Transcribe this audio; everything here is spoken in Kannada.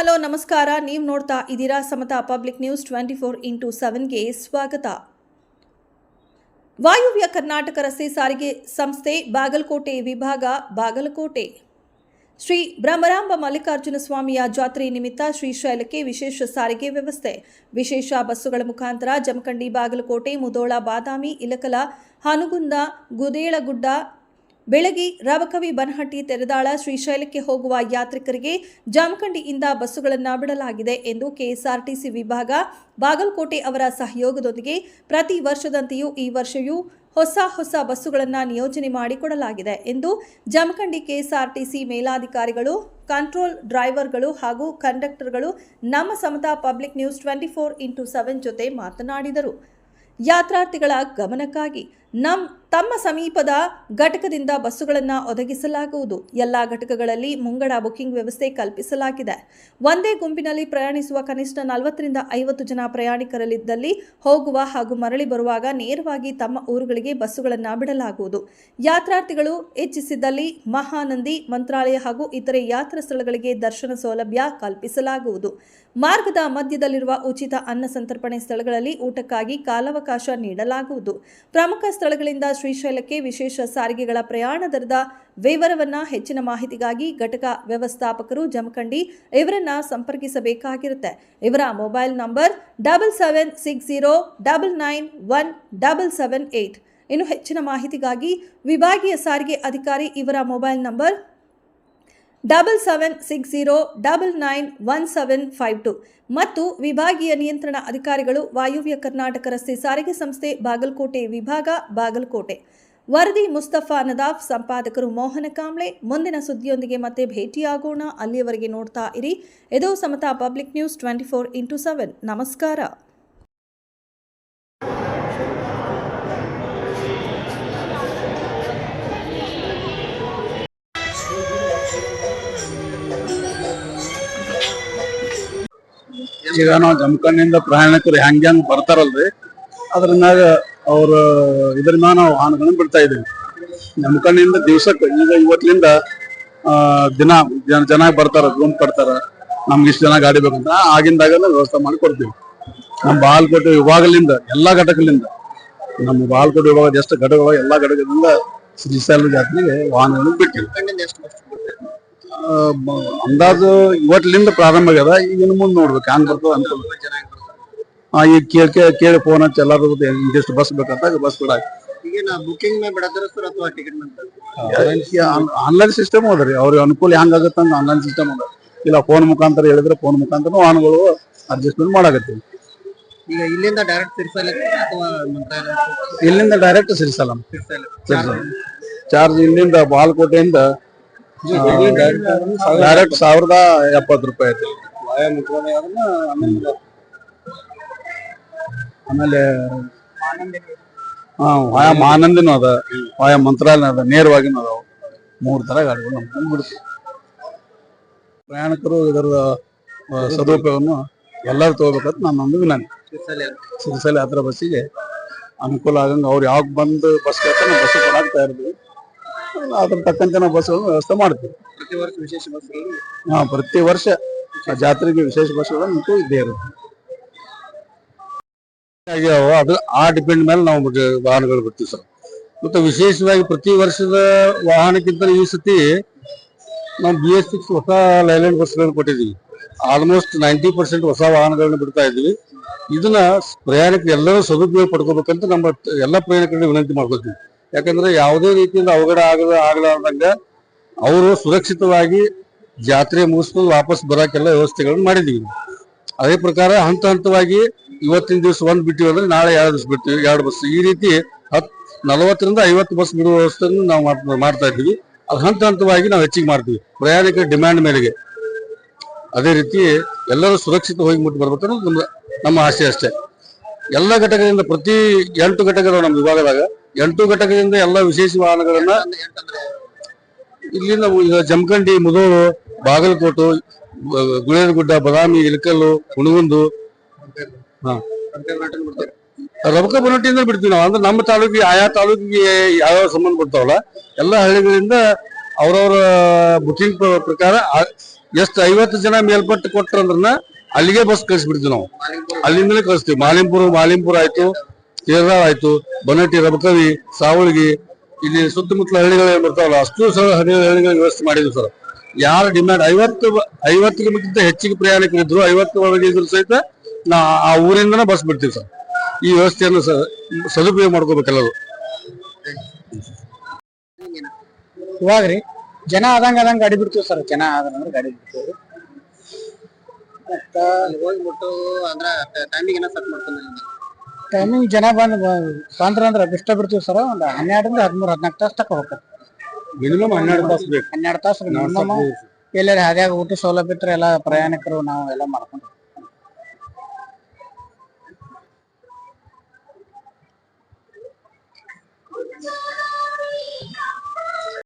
ಹಲೋ, ನಮಸ್ಕಾರ. ನೀವು ನೋಡ್ತಾ ಇದ್ದೀರಾ Samata public news twenty four into ಸೆವೆನ್ಗೆ ಸ್ವಾಗತ. ವಾಯುವ್ಯ ಕರ್ನಾಟಕ ರಸ್ತೆ ಸಾರಿಗೆ ಸಂಸ್ಥೆ ಬಾಗಲಕೋಟೆ ವಿಭಾಗ, ಬಾಗಲಕೋಟೆ. ಶ್ರೀ ಬ್ರಹ್ಮರಾಂಬ ಮಲ್ಲಿಕಾರ್ಜುನ ಸ್ವಾಮಿಯ ಜಾತ್ರೆ ನಿಮಿತ್ತ ಶ್ರೀಶೈಲಕ್ಕೆ ವಿಶೇಷ ಸಾರಿಗೆ ವ್ಯವಸ್ಥೆ. ವಿಶೇಷ ಬಸ್ಸುಗಳ ಮುಖಾಂತರ ಜಮಖಂಡಿ, ಬಾಗಲಕೋಟೆ ಮುದೋಳ ಬಾದಾಮಿ, ಇಲಕಲ, ಹನುಗುಂದ, ಗುದೇಳಗುಡ್ಡ ಬೆಳಗಿ ರವಕವಿ ಬನಹಟ್ಟಿ ತೆರೆದಾಳ ಶ್ರೀಶೈಲಕ್ಕೆ ಹೋಗುವ ಯಾತ್ರಿಕರಿಗೆ ಜಾಮಖಂಡಿಯಿಂದ ಬಸ್ಸುಗಳನ್ನು ಬಿಡಲಾಗಿದೆ ಎಂದು ಕೆಎಸ್ಆರ್ಟಿಸಿ ವಿಭಾಗ ಬಾಗಲಕೋಟೆ ಅವರ ಸಹಯೋಗದೊಂದಿಗೆ ಪ್ರತಿ ವರ್ಷದಂತೆಯೂ ಈ ವರ್ಷವೂ ಹೊಸ ಹೊಸ ಬಸ್ಸುಗಳನ್ನು ನಿಯೋಜನೆ ಮಾಡಿಕೊಡಲಾಗಿದೆ ಎಂದು ಜಮಖಂಡಿ ಕೆಎಸ್ಆರ್ಟಿಸಿ ಮೇಲಾಧಿಕಾರಿಗಳು, ಕಂಟ್ರೋಲ್ ಡ್ರೈವರ್ಗಳು ಹಾಗೂ ಕಂಡಕ್ಟರ್ಗಳು ನಮ್ಮ Samata public news twenty four into seven ಜೊತೆ ಮಾತನಾಡಿದರು. ಯಾತ್ರಾರ್ಥಿಗಳ ಗಮನಕ್ಕಾಗಿ ನಮ್, ತಮ್ಮ ಸಮೀಪದ ಘಟಕದಿಂದ ಬಸ್ಸುಗಳನ್ನು ಒದಗಿಸಲಾಗುವುದು. ಎಲ್ಲ ಘಟಕಗಳಲ್ಲಿ ಮುಂಗಡ ಬುಕಿಂಗ್ ವ್ಯವಸ್ಥೆ ಕಲ್ಪಿಸಲಾಗಿದೆ. ಒಂದೇ ಗುಂಪಿನಲ್ಲಿ ಪ್ರಯಾಣಿಸುವ ಕನಿಷ್ಠ ನಲವತ್ತರಿಂದ ಐವತ್ತು ಜನ ಪ್ರಯಾಣಿಕರಲ್ಲಿದ್ದಲ್ಲಿ ಹೋಗುವ ಹಾಗೂ ಮರಳಿ ಬರುವಾಗ ನೇರವಾಗಿ ತಮ್ಮ ಊರುಗಳಿಗೆ ಬಸ್ಸುಗಳನ್ನು ಬಿಡಲಾಗುವುದು. ಯಾತ್ರಾರ್ಥಿಗಳು ಹೆಚ್ಚಿಸಿದ್ದಲ್ಲಿ ಮಹಾನಂದಿ ಮಂತ್ರಾಲಯ ಹಾಗೂ ಇತರೆ ಯಾತ್ರಾ ಸ್ಥಳಗಳಿಗೆ ದರ್ಶನ ಸೌಲಭ್ಯ ಕಲ್ಪಿಸಲಾಗುವುದು. ಮಾರ್ಗದ ಮಧ್ಯದಲ್ಲಿರುವ ಉಚಿತ ಅನ್ನ ಸಂತರ್ಪಣೆ ಸ್ಥಳಗಳಲ್ಲಿ ಊಟಕ್ಕಾಗಿ ಕಾಲಾವಕಾಶ ನೀಡಲಾಗುವುದು. ಪ್ರಮುಖ ಸ್ಥಳಗಳಿಂದ ಶ್ರೀಶೈಲಕ್ಕೆ ವಿಶೇಷ ಸಾರಿಗೆಗಳ ಪ್ರಯಾಣ ದರದ ವಿವರವನ್ನ ಹೆಚ್ಚಿನ ಮಾಹಿತಿಗಾಗಿ ಘಟಕ ವ್ಯವಸ್ಥಾಪಕರು ಜಮಖಂಡಿ ಇವರನ್ನು ಸಂಪರ್ಕಿಸಬೇಕಾಗಿರುತ್ತೆ. ಇವರ mobile number double seven six zero double nine one double seven eight ಇನ್ನು ಹೆಚ್ಚಿನ ಮಾಹಿತಿಗಾಗಿ ವಿಭಾಗೀಯ ಸಾರಿಗೆ ಅಧಿಕಾರಿ ಇವರ mobile number double seven six zero double nine one seven five two ಮತ್ತು ವಿಭಾಗೀಯ ನಿಯಂತ್ರಣ ಅಧಿಕಾರಿಗಳು ವಾಯುವ್ಯ ಕರ್ನಾಟಕ ರಸ್ತೆ ಸಾರಿಗೆ ಸಂಸ್ಥೆ ಬಾಗಲಕೋಟೆ ವಿಭಾಗ ಬಾಗಲಕೋಟೆ. ವರದಿ ಮುಸ್ತಫಾ ನದಾಫ್, ಸಂಪಾದಕರು ಮೋಹನ ಕಾಂಬ್ಳೆ, ಮುಂದಿನ ಸುದ್ದಿಯೊಂದಿಗೆ ಮತ್ತೆ ಭೇಟಿಯಾಗೋಣ. ಅಲ್ಲಿಯವರೆಗೆ ನೋಡ್ತಾ ಇರಿ. ಇದು Samata public news twenty four into seven. ನಮಸ್ಕಾರ. ಈಗ ನಾವು ಪ್ರಯಾಣಿಕರು ಹೆಂಗ್ ಹೆಂಗ್ ಬರ್ತಾರಲ್ರಿ. ಅದ್ರ ಮ್ಯಾಗ ಅವ್ರ ಇದ್ರ ಮ್ಯಾಗ ನಾವು ವಾಹನಗಳನ್ನ ಬಿಡ್ತಾ ಇದೀವಿ ಜಮಖಂಡಿಯಿಂದ ದಿವ್ಸಕ್ಕೆ ಈಗ ಇವತ್ತಿನಿಂದ ದಿನ ಜನ ಜನ ಬರ್ತಾರ, ರೂಮ್ ಕೊಡ್ತಾರ ನಮ್ಗೆ ಇಷ್ಟು ಜನ ಗಾಡಿ ಬೇಕಂತ ಆಗಿಂದಾಗೆಲ್ಲ ವ್ಯವಸ್ಥೆ ಮಾಡಿ ಕೊಡ್ತೀವಿ ನಮ್ಮ ಬಾಲ್ಕೋಟೆ ವಿಭಾಗದಿಂದ, ಎಲ್ಲಾ ಘಟಕಗಳಿಂದ ನಮ್ಮ ಬಾಲ್ಕೋಟೆ ವಿಭಾಗದ ಎಷ್ಟು ಘಟಕಗಳು, ಎಲ್ಲಾ ಘಟಕದಿಂದ ಶ್ರೀಶೈಲ ಜಾತ್ರೆಗೆ ವಾಹನಗಳನ್ನು ಮ- ಅಂದಾಜು ಇವತ್ತಿಂದ ಪ್ರಾರಂಭ ಆಗ್ಯದ. ಈಗ ಇನ್ನು ಮುಂದೆ ನೋಡ್ಬೇಕು ಹ್ಯಾಂಗ್ ಬರ್ತದ ಅಂತ ಆ ಈಗ ಕೇಳಿ ಕೇಳಿ ಫೋನ್ ಹಚ್ಚಿ ಎಲ್ಲಾರು ಇಂತಿಷ್ಟು ಬಸ್ ಬೇಕಂತ ಬಸ್ ಬಿಡ ಆನ್ಲೈನ್ ಸಿಸ್ಟಮ್ ಅದ್ರಿ ಅವ್ರಿಗೆ ಅನುಕೂಲ ಹೆಂಗ್ ಆಗತ್ತ ಅಂತ ಆನ್ಲೈನ್ ಸಿಸ್ಟಮ್ ಅದ. ಇಲ್ಲ ಫೋನ್ ಮುಖಾಂತರ ಹೇಳಿದ್ರೆ ಫೋನ್ ಮುಖಾಂತರ ವಾಹನಗಳು ಅಡ್ಜಸ್ಟ್ಮೆಂಟ್ ಮಾಡಾಕತ್ತೀವಿ. ಈಗ ಇಲ್ಲಿಂದ ಡೈರೆಕ್ಟ್ ಇಲ್ಲಿಂದ ಡೈರೆಕ್ಟ್ ಸಿರಿಸಲ್ಲ ತಿರ್ಸಲ್ಲ ಚಾರ್ಜ್ ಇಲ್ಲಿಂದ ಬಾಲ್ಕೋಟೆಯಿಂದ ಡೈರೆಕ್ಟ್ ಸಾವಿರದ ಎಪ್ಪತ್ತು ರೂಪಾಯಿ ಐತಿ. ಆಮೇಲೆ ಹಾ, ವಾಯ ಆನಂದಿನೂ ಅದ. ವಾಯ ಮಂತ್ರಾಲಯ ಅದ. ನೇರವಾಗಿನೂ ಅದಾವ. ಮೂರು ತರ ಗಾಡಿಗಳು ನಮ್ಗೆ ಬಿಡ್ತೀವಿ ಪ್ರಯಾಣಿಕರು ಇದರ ಸದುಪಯೋಗವನ್ನು ಎಲ್ಲರೂ ತಗೋಬೇಕಂತ ನಾನು ವಿನಂತಿ. ನಾನು ಸಿರಿಸಲಿ ಹತ್ರ ಬಸ್ಸಿಗೆ ಅನುಕೂಲ ಆಗಂಗ ಅವ್ರು ಯಾವಾಗ ಬಂದು ಬಸ್ ಕೇಳ್ತಾರೆ ನಾವು ಬಸ್ ಕೊಡಾಕ್ತಾ ಇರ್ತೀವಿ. ಅದ್ರ ತಕ್ಕಂತೆ ನಾವು ಬಸ್ಗಳನ್ನು ವ್ಯವಸ್ಥೆ ಮಾಡ್ತೀವಿ. ಪ್ರತಿ ವರ್ಷ ವಿಶೇಷ ಬಸ್ಗಳು ಹಾ ಪ್ರತಿ ವರ್ಷ ಆ ಜಾತ್ರೆಗೆ ವಿಶೇಷ ಬಸ್ಗಳು ನಿಂತು ಇದ್ದೇ ಇರುತ್ತೆ. ಆಗ್ಯಾವ ಅದು ಆ ಡಿಪೆಂಡ್ ಮೇಲೆ ನಾವು ವಾಹನಗಳು ಬಿಡ್ತೀವಿ ಸರ್. ಮತ್ತೆ ವಿಶೇಷವಾಗಿ ಪ್ರತಿ ವರ್ಷದ ವಾಹನಕ್ಕಿಂತ ಈ ಸತಿ ನಾವು ಬಿ ಎಸ್ ಸಿಕ್ಸ್ ಹೊಸ ಲೈಲ್ಯಾಂಡ್ ಬಸ್ಗಳನ್ನು ಕೊಟ್ಟಿದ್ದೀವಿ. ಆಲ್ಮೋಸ್ಟ್ ನೈಂಟಿ ಪರ್ಸೆಂಟ್ ಹೊಸ ವಾಹನಗಳನ್ನ ಬಿಡ್ತಾ ಇದ್ದೀವಿ. ಇದನ್ನ ಪ್ರಯಾಣಿಕರು ಎಲ್ಲರೂ ಸದುಪಯೋಗ ಪಡ್ಕೋಬೇಕಂತ ನಮ್ಮ ಎಲ್ಲ ಪ್ರಯಾಣಿಕರಿಗೆ ವಿನಂತಿ ಮಾಡ್ಕೊತೀವಿ ಯಾಕಂದ್ರೆ ಯಾವುದೇ ರೀತಿಯಿಂದ ಅವಘಡ ಆಗದ ಆಗಲಾರ್ದಂಗ ಅವರು ಸುರಕ್ಷಿತವಾಗಿ ಜಾತ್ರೆ ಮುಗಿಸ್ಕೊಂಡು ವಾಪಸ್ ಬರೋಕೆಲ್ಲ ವ್ಯವಸ್ಥೆಗಳನ್ನ ಮಾಡಿದೀವಿ. ಅದೇ ಪ್ರಕಾರ ಹಂತ ಹಂತವಾಗಿ ಇವತ್ತಿನ ದಿವಸ ಒಂದ್ ಬಿಟ್ಟಿವಿ ಅಂದ್ರೆ ನಾಳೆ ಎರಡು ದಿವಸ ಬಿಡ್ತೀವಿ. ಎರಡು ಬಸ್. ಈ ರೀತಿ ಹತ್ ನಲವತ್ತರಿಂದ ಐವತ್ತು ಬಸ್ ಬಿಡುವ ವ್ಯವಸ್ಥೆಯನ್ನು ನಾವು ಮಾಡ್- ಮಾಡ್ತಾ ಇದ್ದೀವಿ. ಅದು ಹಂತ ಹಂತವಾಗಿ ನಾವು ಹೆಚ್ಚಿಗೆ ಮಾಡ್ತೀವಿ. ಪ್ರಯಾಣಿಕರ ಡಿಮ್ಯಾಂಡ್ ಮೇರೆಗೆ. ಅದೇ ರೀತಿ ಎಲ್ಲರೂ ಸುರಕ್ಷಿತ ಹೋಗಿ ಮುಟ್ಟಿ ಬರ್ಬೇಕನ್ನೋದು ನಮ್ಮ ನಮ್ಮ ಆಸೆ ಅಷ್ಟೇ. ಎಲ್ಲ ಘಟಕದಿಂದ ಪ್ರತಿ ಎಂಟು ಘಟಕಗಳು ನಮ್ಮ ವಿಭಾಗದಾಗ ಎಂಟು ಘಟಕದಿಂದ ಎಲ್ಲ ವಿಶೇಷ ವಾಹನಗಳನ್ನ ಇಲ್ಲಿಂದ ಈಗ ಜಮಖಂಡಿ ಮುದೋಳು ಬಾಗಲಕೋಟು ಗುಳೇದಗುಡ್ಡ ಬದಾಮಿ ಇಳಕಲ್ಲು ಹುಣಗುಂದು ಹಾ. ರಬಕ ಬನಟ್ಟಿಯಿಂದ ಬಿಡ್ತೀವಿ ನಾವು. ಅಂದ್ರೆ ನಮ್ಮ ತಾಲೂಕಿಗೆ ಆಯಾ ತಾಲೂಕಿಗೆ ಯಾವ್ಯಾವ ಸಂಬಂಧ ಬರ್ತಾವಲ್ಲ ಎಲ್ಲ ಹಳ್ಳಿಗಳಿಂದ ಅವ್ರವ್ರ ಬುಕಿಂಗ್ ಪ್ರಕಾರ ಎಷ್ಟು ಐವತ್ತು ಜನ ಮೇಲ್ಪಟ್ಟು ಕೊಟ್ರಂದ್ರನ್ನ ಅಲ್ಲಿಗೆ ಬಸ್ ಕಳಿಸ್ಬಿಡ್ತೀವಿ ನಾವು. ಅಲ್ಲಿಂದಲೇ ಕಳಿಸ್ತೀವಿ. ಮಾಲಿಂಪುರ ಮಾಲಿಂಪುರ ಆಯ್ತು. ಕೇರಳ ಆಯ್ತು ಬನಟಿ ರಬಕವಿ ಸಾವಳಗಿ ಇಲ್ಲಿ ಸುತ್ತಮುತ್ತಲ ಹಳ್ಳಿಗಳು ಏನ್ ಬರ್ತಾವಲ್ಲ ಅಷ್ಟು ಸಹ ಹಳ್ಳಿಗಳ ಹಳ್ಳಿಗಳ ವ್ಯವಸ್ಥೆ ಮಾಡಿದ್ರು ಸರ್. ಯಾರ ಡಿಮ್ಯಾಂಡ್ ಐವತ್ತು ಐವತ್ತಕ್ಕಿಂತ ಹೆಚ್ಚಿಗೆ ಪ್ರಯಾಣಿಕರಿದ್ರು ಐವತ್ತು ಒಳಗೆ ಇದ್ರು ಸಹಿತ ನಾ ಆ ಊರಿಂದನೇ ಬಸ್ ಬಿಡ್ತೀವಿ ಸರ್. ಈ ವ್ಯವಸ್ಥೆಯನ್ನು ಸದುಪಯೋಗ ಮಾಡ್ಕೋಬೇಕೆಲ್ಲರೂ ಇವಾಗ ರೀ ಜನ ಆದಂಗ ಆದಂಗ ಗಾಡಿ ಬಿಡ್ತೀವಿ ಸರ್ ಜನ ಆದಂಗ ಗಾಡಿ ಬಿಡ್ತೀವಿ. ಹೋಗ್ಬಿಟ್ಟು ಅಂದ್ರೆ ಹೋಗಿ ಮುಟ್ಟು ಅಂದ್ರ ಟೈಮಿಂಗ್ ಏನೋ ಸೆಟ್ ಮಾಡ್ಕೊಂಡಿದ್ದೀನಿ ಟೈಮಿಂಗ್ ಜನ ಬಂದು ಬಂದ್ರ ಅಂದ್ರೆ ಬೆಸ್ಟ್ ಬಿಡ್ತೀವಿ ಸರ್ ಒಂದು ಹನ್ನೆರಡರಿಂದ ಹದಿಮೂರು ಹದಿನಾಲ್ಕು ತಾಸು ತಕ ಹೋಗ್ತದೆ ಮಿನಿಮಮ್ ಹನ್ನೆರಡು ತಾಸು ಬೇಕು. ಹನ್ನೆರಡು ತಾಸು ಮಿನಿಮಮ್ ಎಲ್ಲರ ಹಾದ್ಯಾಗ ಊಟ ಸೌಲಭ್ಯ ಇದ್ರೆ ಎಲ್ಲ ಪ್ರಯಾಣಿಕರು ನಾವು ಎಲ್ಲ ಮಾಡ್ಕೊಂಡು